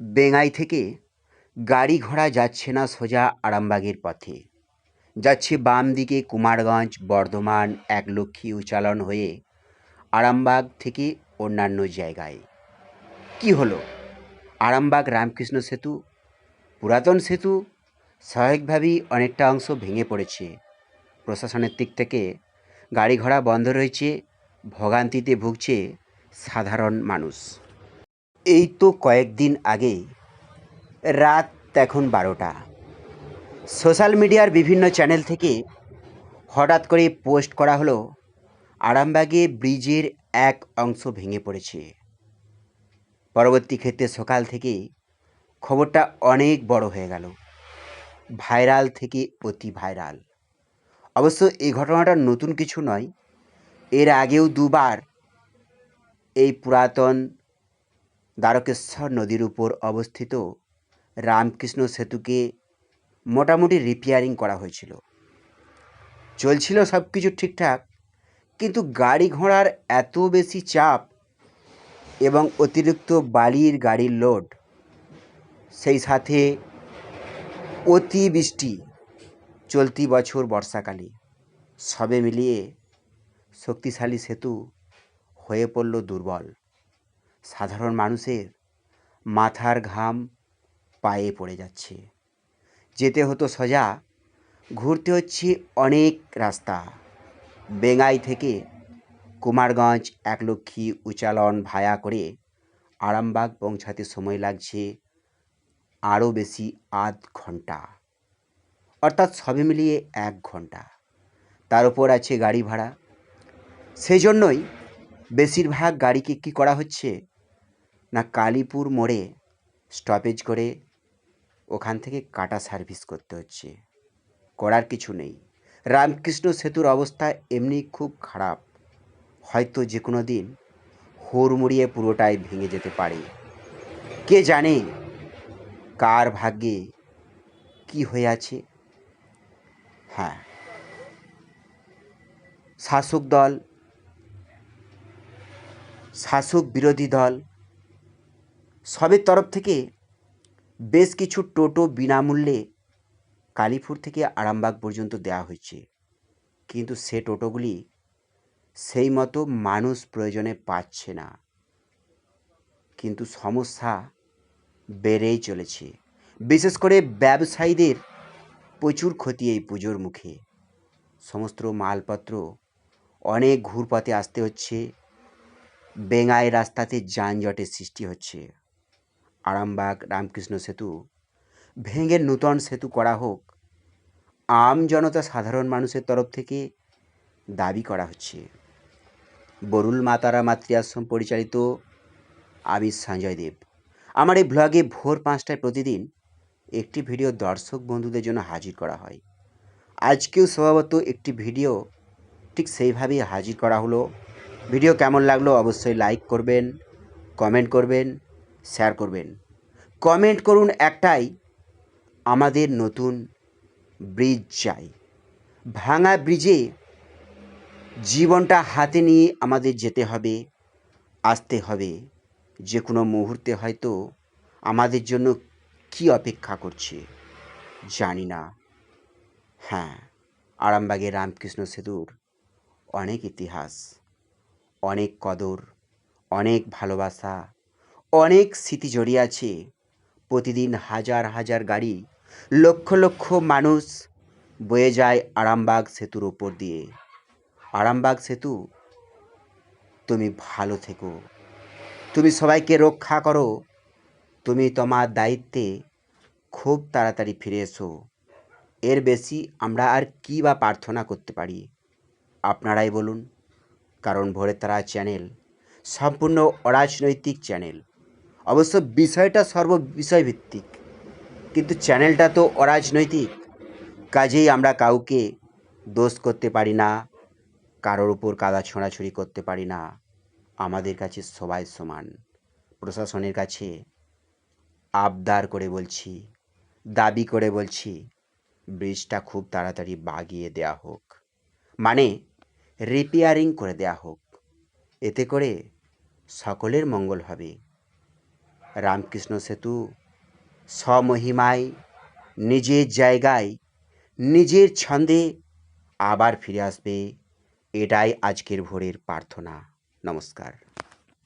বেঙ্গাই থেকে গাড়ি ঘোড়া যাচ্ছে না সোজা আরামবাগের পথে। যাচ্ছে বাম দিকে কুমারগঞ্জ, বর্ধমান একলক্ষী উচ্চালন হয়ে আরামবাগ থেকে অন্যান্য জায়গায়। কি হলো? আরামবাগ রামকৃষ্ণ সেতু, পুরাতন সেতু, স্বাভাবিকভাবেই অনেকটা অংশ ভেঙে পড়েছে। প্রশাসনের দিক থেকে গাড়ি ঘোড়া বন্ধ রয়েছে, ভোগান্তিতে ভুগছে সাধারণ মানুষ। এই তো কয়েকদিন আগে। রাত এখন বারোটা। সোশ্যাল মিডিয়ার বিভিন্ন চ্যানেল থেকে হঠাৎ করে পোস্ট করা হলো, আরামবাগে ব্রিজের এক অংশ ভেঙে পড়েছে। পরবর্তী ক্ষেত্রে সকাল থেকে খবরটা অনেক বড় হয়ে গেল। ভাইরাল থেকে অতি ভাইরাল। অবশ্য এই ঘটনাটা নতুন কিছু নয়, এর আগেও দুবার এই পুরাতন দ্বারকেশ্বর নদীর উপর অবস্থিত রামকৃষ্ণ সেতুকে মোটামুটি রিপেয়ারিং করা হয়েছিল। চলছিল সব কিছু ঠিকঠাক, কিন্তু গাড়ি ঘোড়ার এত বেশি চাপ এবং অতিরিক্ত বালির গাড়ির লোড সেই সাথে অতি বৃষ্টি চলতি বছর বর্ষাকালে। সবে মিলিয়ে শক্তিশালী সেতু হয়ে পড়ল দুর্বল। সাধারণ মানুষের মাথার ঘাম পায়ে পড়ে যাচ্ছে। যেতে হতো সোজা, ঘুরতে হচ্ছে অনেক রাস্তা। বেঙ্গাই থেকে কুমারগঞ্জ এক একলক্ষী উচালন ভায়া করে আরামবাগ পৌঁছাতে সময় লাগছে আরও বেশি আধ ঘণ্টা। অর্থাৎ সবে মিলিয়ে এক ঘণ্টা। তার উপর আছে গাড়ি ভাড়া। সেই জন্যই বেশিরভাগ গাড়িকে কী করা হচ্ছে? না কালীপুর মোড়ে স্টপেজ করে ওখান থেকে কাটা সার্ভিস করতে হচ্ছে। করার কিছু নেই। রামকৃষ্ণ সেতুর অবস্থা এমনি খুব খারাপ। হয়তো যে কোনো দিন হুড়মুড়িয়ে পুরোটাই ভেঙে যেতে পারে। কে জানে কার ভাগ্যে কি হয়ে আছে? হ্যাঁ। শাসক দল, শাসক বিরোধী দল সবের তরফ থেকে বেশ কিছু টোটো বিনামূল্যে কালীপুর থেকে আরামবাগ পর্যন্ত দেওয়া হয়েছে। কিন্তু সে টোটোগুলি সেই মতো মানুষ প্রয়োজনে পাচ্ছে না। কিন্তু সমস্যা বেড়েই চলেছে। বিশেষ করে ব্যবসায়ীদের প্রচুর ক্ষতি এই পুজোর মুখে। সমস্ত মালপত্র অনেক ঘুরপথে আসতে হচ্ছে। বেঙ্গাই রাস্তাতে যানজটের সৃষ্টি হচ্ছে। আরামবাগ, রামকৃষ্ণ সেতু। ভেঙে নূতন সেতু করা হোক, আম জনতা সাধারণ মানুষের তরফ থেকে দাবি করা হচ্ছে। বরুল মাতারা মাতৃ আশ্রম পরিচালিত আমি সঞ্জয় দেব। আমার এই ব্লগে ভোর পাঁচটায় প্রতিদিন একটি ভিডিও দর্শক বন্ধুদের জন্য হাজির করা হয়। আজকেও স্বভাবত একটি ভিডিও ঠিক সেইভাবেই হাজির করা হলো। ভিডিও কেমন লাগল অবশ্যই লাইক করবেন কমেন্ট করবেন শেয়ার করবেন। কমেন্ট করুন একটাই, আমাদের নতুন ব্রিজ চাই। ভাঙা ব্রিজে জীবনটা হাতে নিয়ে আমাদের যেতে হবে, আসতে হবে। যে কোনো মুহূর্তে হয়তো আমাদের জন্য কি অপেক্ষা করছে, জানি না। হ্যাঁ আরামবাগের রামকৃষ্ণ সেতুর অনেক ইতিহাস, অনেক কদর, অনেক ভালোবাসা অনেক স্মৃতি জড়িয়ে আছে। প্রতিদিন হাজার হাজার গাড়ি, লক্ষ লক্ষ মানুষ বয়ে যায় আরামবাগ সেতুর ওপর দিয়ে। আরামবাগ সেতু, তুমি ভালো থেকো। তুমি সবাইকে রক্ষা করো। তুমি তোমার দায়িত্বে খুব তাড়াতাড়ি ফিরে এসো। এর বেশি আমরা আর কী বা প্রার্থনা করতে পারি? আপনারাই বলুন। কারণ ভোরের তারা চ্যানেল, সম্পূর্ণ অরাজনৈতিক চ্যানেল। অবশ্য বিষয়টা সর্ববিষয়ভিত্তিক কিন্তু চ্যানেলটা তো অরাজনৈতিক। কাজেই আমরা কাউকে দোষ করতে পারি না, কারোর উপর কাদা ছোঁড়াছুড়ি করতে পারি না। আমাদের কাছে সবাই সমান। প্রশাসনের কাছে আবদার করে বলছি, দাবি করে বলছি, ব্রিজটা খুব তাড়াতাড়ি বাগিয়ে দেয়া হোক। মানে রিপেয়ারিং করে দেয়া হোক। এতে করে সকলের মঙ্গল হবে। রামকৃষ্ণ সেতু, স্বমহিমায়, নিজের জায়গায়, নিজের ছন্দে আবার ফিরে আসবে। এটাই আজকের ভোরের প্রার্থনা। নমস্কার।